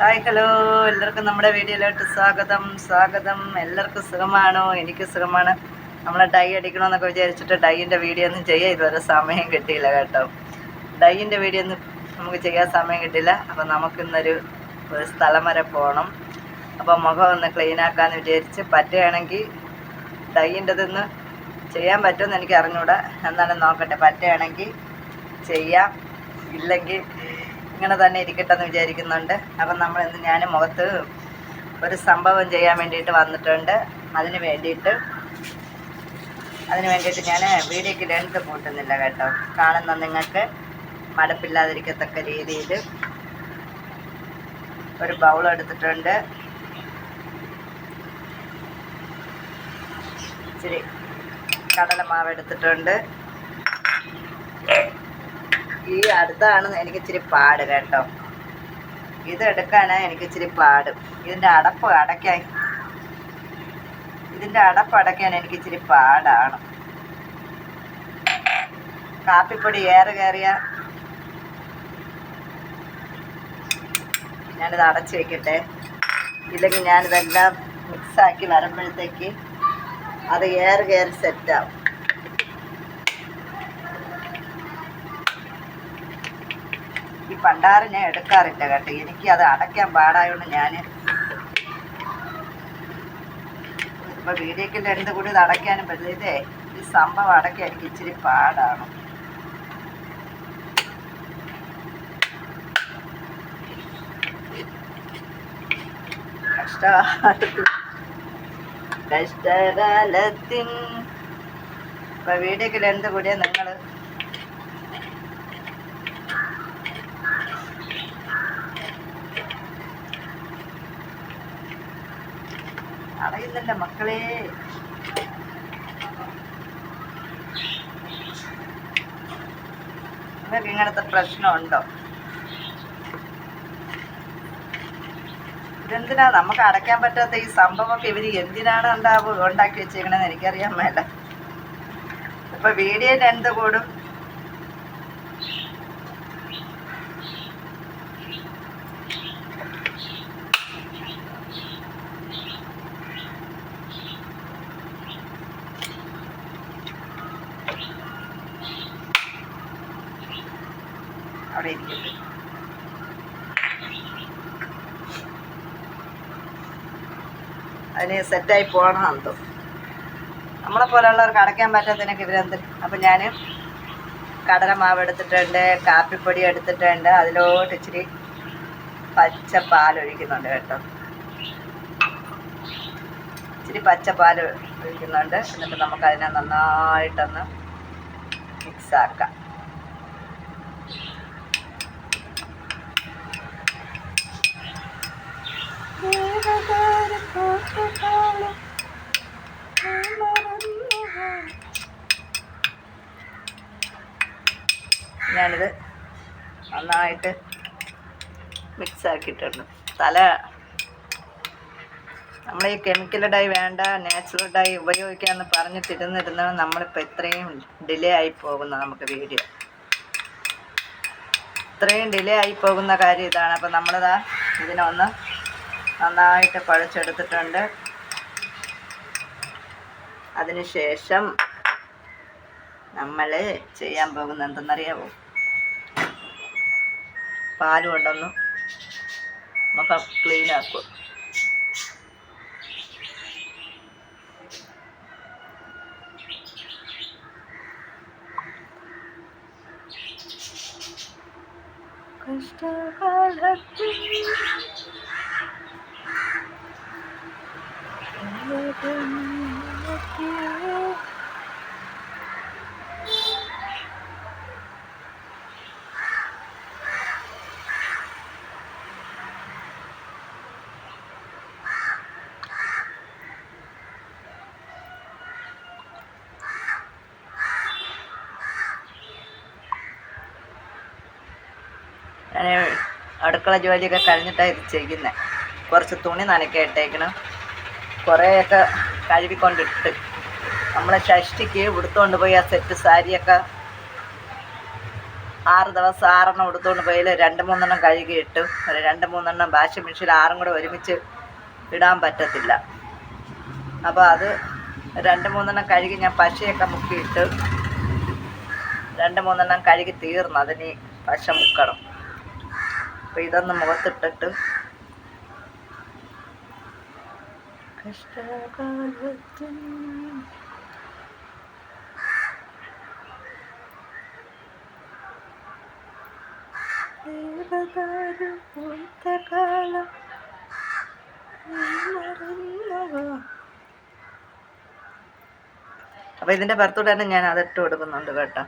Hi hello എല്ലാവർക്കും നമ്മുടെ വീഡിയോയിലോട്ട് സ്വാഗതം. സ്വാഗതം. എല്ലാവർക്കും സുഖമാണോ? എനിക്ക് സുഖമാണ്. നമ്മളെ ഡൈ അടിക്കണമെന്നൊക്കെ വിചാരിച്ചിട്ട് ഡൈയിന്റെ വീഡിയോ ഒന്നും ചെയ്യാൻ ഇതുവരെ സമയം കിട്ടിയില്ല കേട്ടോ. ഡൈയിന്റെ വീഡിയോ ഒന്നും നമുക്ക് ചെയ്യാൻ സമയം കിട്ടില്ല അപ്പോൾ നമുക്കിന്നൊരു ഒരു സ്ഥലം വരെ പോകണം അപ്പോൾ മുഖം ഒന്ന് ക്ലീൻ ആക്കാമെന്ന് വിചാരിച്ച് പറ്റുകയാണെങ്കിൽ ഡൈയിന്റെതൊന്ന് ചെയ്യാൻ പറ്റുമെന്ന് എനിക്ക് അറിഞ്ഞൂടാ. എന്നാലും നോക്കട്ടെ പറ്റുകയാണെങ്കിൽ ചെയ്യാം. ഇല്ലെങ്കിൽ ഇങ്ങനെ തന്നെ ഇരിക്കട്ടെ എന്ന് വിചാരിക്കുന്നുണ്ട്. അപ്പം നമ്മൾ ഇന്ന് ഞാൻ മുഖത്ത് ഒരു സംഭവം ചെയ്യാൻ വേണ്ടിയിട്ട് വന്നിട്ടുണ്ട്. അതിന് വേണ്ടിയിട്ട് അതിന് വേണ്ടിയിട്ട് ഞാൻ വീഡിയോക്ക് ലെങ്ത് കൂട്ടുന്നില്ല കേട്ടോ. കാണുന്ന നിങ്ങൾക്ക് മടുപ്പില്ലാതിരിക്കത്തക്ക രീതിയിൽ ഒരു ബൗൾ എടുത്തിട്ടുണ്ട്. ഇച്ചിരി കടലമാവ് എടുത്തിട്ടുണ്ട്. ഈ അടുത്താണ് എനിക്ക് ഇച്ചിരി പാട് കേട്ടോ. ഇത് എടുക്കാനാണ് എനിക്ക് ഇച്ചിരി പാട്. ഇതിന്റെ അടപ്പ് അടയ്ക്കാൻ ഇതിന്റെ അടപ്പ് അടയ്ക്കാൻ എനിക്ക് ഇച്ചിരി പാടാണ്. കാപ്പിപ്പൊടി ഏറെ കയറിയ ഞാനിത് അടച്ചു വെക്കട്ടെ. ഇല്ലെങ്കിൽ ഞാനിതെല്ലാം മിക്സാക്കി വരുമ്പോഴത്തേക്ക് അത് ഏറെ കയറി സെറ്റാവും പണ്ടാറ് ഞാൻ എടുക്കാറില്ല കേട്ടോ. എനിക്ക് അത് അടയ്ക്കാൻ പാടായതുകൊണ്ട് ഞാൻ ഇപ്പൊ വീഡിയോക്കിന്റെ എന്ത് കൂടി ഇത് അടയ്ക്കാനും പറ്റില്ല. ഇതേ ഈ സംഭവം അടയ്ക്കാൻ എനിക്ക് ഇച്ചിരി പാടാണ്. കഷ്ടകാലത്ത് കഷ്ടകാലത്തിൻ ഇപ്പൊ വീഡിയോക്കിൽ എന്ത് കൂടിയാ നിങ്ങൾ അറിയുന്നില്ല മക്കളെ? നിങ്ങൾക്ക് ഇങ്ങനത്തെ പ്രശ്നമുണ്ടോ? ഇതെന്തിനാ നമുക്ക് അടയ്ക്കാൻ പറ്റാത്ത ഈ സംഭവമൊക്കെ ഇവർ എന്തിനാണ് ഉണ്ടാവുക ഉണ്ടാക്കി വെച്ചേക്കണെന്ന് എനിക്കറിയാൻ മേല. ഇപ്പൊ വീഡിയോ എന്ത് കൂടും അവിടെ ഇരിക്കട്ടെ അതിന് സെറ്റായി പോകണം എന്തോ നമ്മളെ പോലെയുള്ളവർക്ക് അടയ്ക്കാൻ പറ്റാത്തതിനൊക്കെ ഇവരെന്ത് അപ്പം ഞാൻ കടല മാവ് എടുത്തിട്ടുണ്ട് കാപ്പിപ്പൊടി എടുത്തിട്ടുണ്ട് അതിലോട്ട് ഇച്ചിരി പച്ച പാൽ ഒഴിക്കുന്നുണ്ട് കേട്ടോ. ഇച്ചിരി പച്ച പാൽ ഒഴിക്കുന്നുണ്ട്. എന്നിട്ട് നമുക്കതിനെ നന്നായിട്ടൊന്ന് മിക്സ് ആക്കാം ഞാനിത് നന്നായിട്ട് മിക്സ് ആക്കിയിട്ടുണ്ട് തല നമ്മൾ ഈ കെമിക്കൽ ഡൈ വേണ്ട നാച്ചുറൽ ഡൈ ഉപയോഗിക്കാമെന്ന് തിരുന്നിരുന്ന നമ്മളിപ്പോൾ ഇത്രയും ഡിലേ ആയി പോകുന്ന നമുക്ക് വീഡിയോ. ഇത്രയും ഡിലേ ആയി പോകുന്ന കാര്യം ഇതാണ്. അപ്പം നമ്മളിതാ ഇതിനൊന്ന് നന്നായിട്ട് കുഴച്ചെടുത്തിട്ടുണ്ട് അതിനുശേഷം നമ്മൾ ചെയ്യാൻ പോകുന്നത് എന്തെന്നറിയാവോ? പാൽ കൊണ്ടൊന്ന് മുഖം ക്ലീൻ ആക്കും കഷ്ടകാലത്തിൽ അടുക്കള ജോലിയൊക്കെ കഴിഞ്ഞിട്ടാണ് ഇത് ചെയ്യുന്നത് കുറച്ച് തുണി നനയ്ക്കാൻ ഇട്ടേക്കണം. കുറേയൊക്കെ കഴുകിക്കൊണ്ടിട്ട്. നമ്മളെ ഷഷ്ടിക്ക് ഉടുത്തുകൊണ്ട് പോയി ആ സെറ്റ് സാരിയൊക്കെ ആറ് ദിവസം ആറെണ്ണം ഉടുത്തുകൊണ്ട് പോയാൽ രണ്ട് മൂന്നെണ്ണം കഴുകി ഇട്ടു ഒരു രണ്ട് മൂന്നെണ്ണം വാഷിംഗ് മെഷീൻ ആറും കൂടെ ഒരുമിച്ച് ഇടാൻ പറ്റത്തില്ല. അപ്പോൾ അത് രണ്ട് മൂന്നെണ്ണം കഴുകി ഞാൻ പശയൊക്കെ മുക്കിയിട്ട് രണ്ട് മൂന്നെണ്ണം കഴുകി തീർന്നു. അതിന് പശ മുക്കണം. അപ്പോൾ ഇതൊന്ന് മുഖത്തിട്ടിട്ട്. പൂത്തകാലം അപ്പൊ ഇതിന്റെ പുറത്തൂടെ തന്നെ ഞാൻ അതിട്ട് കൊടുക്കുന്നുണ്ട് കേട്ടോ.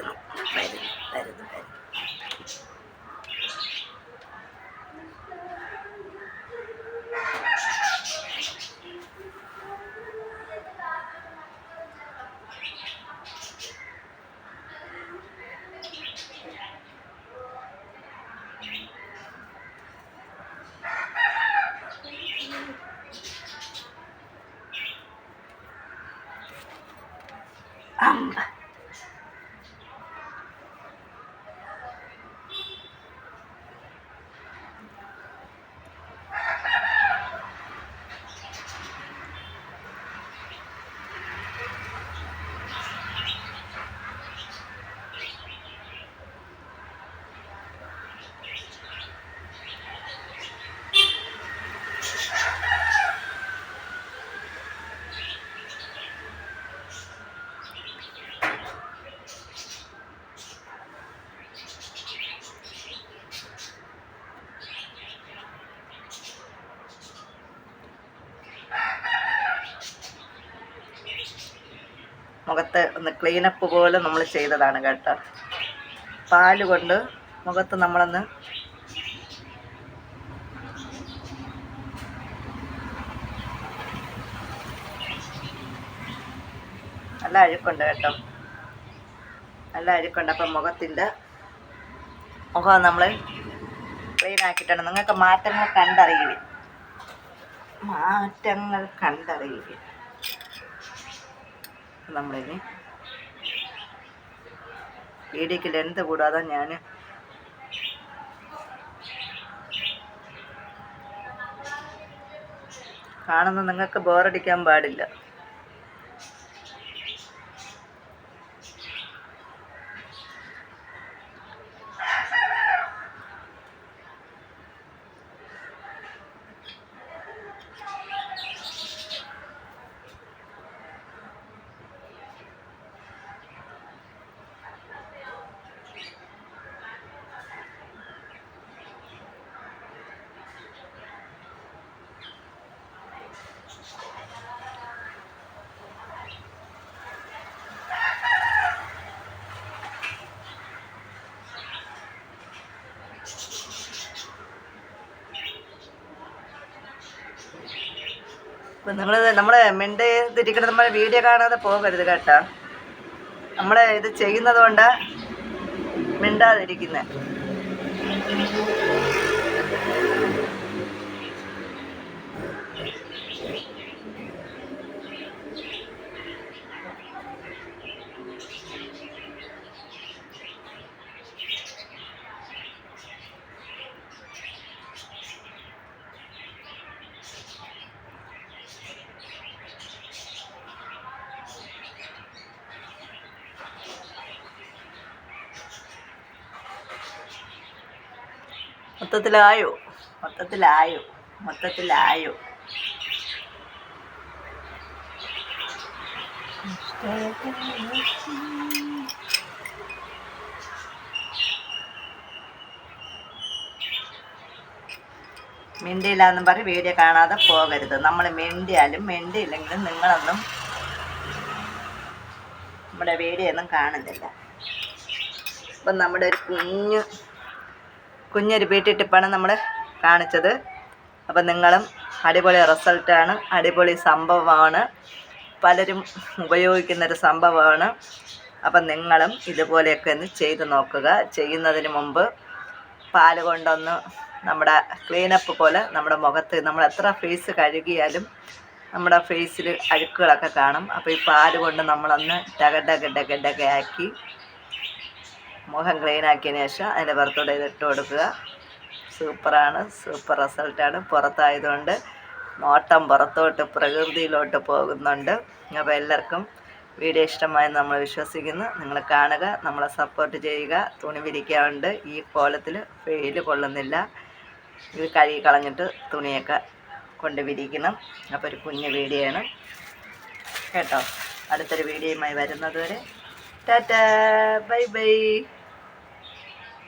வந்தது മുഖത്ത് ഒന്ന് ക്ലീനപ്പ് പോലെ നമ്മൾ ചെയ്തതാണ് കേട്ടോ. പാൽ കൊണ്ട് മുഖത്ത് നമ്മളൊന്ന് നല്ല അഴുക്കുണ്ട് കേട്ടോ. നല്ല അഴുക്കുണ്ട്. അപ്പം മുഖത്തിന്റെ മുഖം നമ്മൾ ക്ലീൻ ആക്കിയിട്ടുണ്ട്. നിങ്ങൾക്ക് മാറ്റങ്ങൾ കണ്ടറിയുവിൻ മാറ്റങ്ങൾ കണ്ടറിയുവിൻ നമ്മളിനി വീഡിയോക്ക് ലെന്ത് കൂടാതെ ഞാൻ കാണുന്ന നിങ്ങൾക്ക് ബോറടിക്കാൻ പാടില്ല. നിങ്ങൾ നമ്മൾ മിണ്ട് തിരിക്കണം നമ്മളെ വീഡിയോ കാണാതെ പോകരുത് കേട്ടോ. നമ്മൾ ഇത് ചെയ്യുന്നത് കൊണ്ട് മിണ്ടാതിരിക്കുന്നത് മൊത്തത്തിലായോ? മൊത്തത്തിലായോ? മൊത്തത്തിലായോ? മിണ്ടിയില്ലാന്നും പറഞ്ഞ് വീഡിയോ കാണാതെ പോകരുത്. നമ്മൾ മിണ്ടിയാലും മിണ്ടിയില്ലെങ്കിലും നിങ്ങളൊന്നും നമ്മുടെ വീഡിയോ ഒന്നും കാണുന്നില്ല. അപ്പം നമ്മുടെ ഒരു കുഞ്ഞു കുഞ്ഞൊരു ബ്യൂട്ടി ടിപ്പാണ് നമ്മൾ കാണിച്ചത്. അപ്പം നിങ്ങളും അടിപൊളി റിസൾട്ടാണ്. അടിപൊളി സംഭവമാണ്. പലരും ഉപയോഗിക്കുന്നൊരു സംഭവമാണ്. അപ്പം നിങ്ങളും ഇതുപോലെയൊക്കെ ഒന്ന് ചെയ്ത് നോക്കുക. ചെയ്യുന്നതിന് മുമ്പ് പാൽ കൊണ്ടൊന്ന് നമ്മുടെ ക്ലീനപ്പ് പോലെ നമ്മുടെ മുഖത്ത് നമ്മൾ എത്ര ഫേസ് കഴുകിയാലും നമ്മുടെ ഫേസിൽ അഴുക്കുകളൊക്കെ കാണും. അപ്പോൾ ഈ പാൽ കൊണ്ട് നമ്മളൊന്ന് ഡക ഡക ഡക മുഖം ക്ലീൻ ആക്കിയതിന് ശേഷം അതിന്റെ പുറത്തൂടെ ഇത് ഇട്ട് കൊടുക്കുക. സൂപ്പറാണ് സൂപ്പർ റിസൾട്ടാണ് പുറത്തായതുകൊണ്ട് നോട്ടം പുറത്തോട്ട് പ്രകൃതിയിലോട്ട് പോകുന്നുണ്ട്. അപ്പോൾ എല്ലാവർക്കും വീഡിയോ ഇഷ്ടമായെന്ന് നമ്മൾ വിശ്വസിക്കുന്നു. നിങ്ങൾ കാണുക നമ്മളെ സപ്പോർട്ട് ചെയ്യുക. തുണി വിരിക്കാറുണ്ട്. ഈ കോലത്തിൽ വെയിൽ കൊള്ളുന്നില്ല. ഇത് കഴുകി കളഞ്ഞിട്ട് തുണിയൊക്കെ കൊണ്ട് വിരിക്കണം. അപ്പോൾ ഒരു കുഞ്ഞു വീഡിയോ ആണ്. കേട്ടോ? അടുത്തൊരു വീഡിയോയുമായി വരുന്നത് വരെ. ടാറ്റാ. Bye bye.